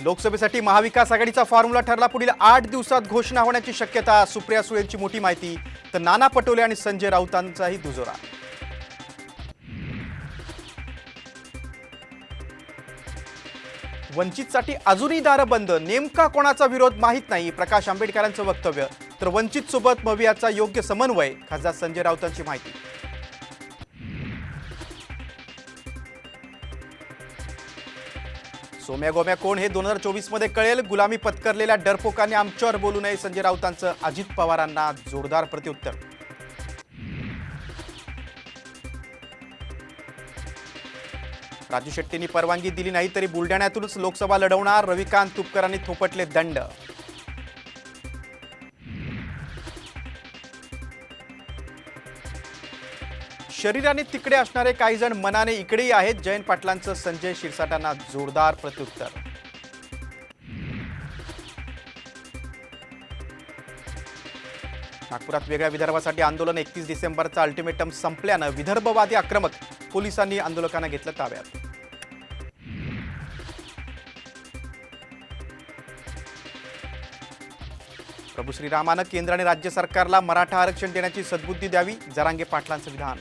लोकसभेसाठी महाविकास आघाडीचा फॉर्म्युला ठरला. पुढील आठ दिवसात घोषणा होण्याची शक्यता सुप्रिया सुळेंची मोठी माहिती तर नाना पटोले आणि संजय राऊतांचाही दुजोरा. वंचितसाठी अजूनही दारं बंद नेमका कोणाचा विरोध माहीत नाही प्रकाश आंबेडकरांचं वक्तव्य. तर वंचित सोबत भवियाचा योग्य समन्वय खासदार संजय राऊतांची माहिती. सोम्या गोम्या कोण हे दोन हजार चोवीसमध्ये कळेल. गुलामी पत्करलेल्या डरपोकाने आमच्यावर बोलू नये. संजय राऊतांचं अजित पवारांना जोरदार प्रत्युत्तर. राजू शेट्टींनी परवानगी दिली नाही तरी बुलढाण्यातूनच लोकसभा लढवणार. रविकांत तुपकरांनी थोपटले दंड. शरीराने तिकडे असणारे काही जण मनाने इकडेही आहेत. जयंत पाटलांचं संजय शिरसाटांना जोरदार प्रत्युत्तर. नागपुरात वेगळ्या विदर्भासाठी आंदोलन एकतीस डिसेंबरचा अल्टिमेटम संपल्यानं विदर्भवादी आक्रमक पोलिसांनी आंदोलकांना घेतलं ताब्यात. प्रभू श्रीरामानं केंद्र आणि राज्य सरकारला मराठा आरक्षण देण्याची सद्बुद्धी द्यावी जरांगे पाटलांचं विधान.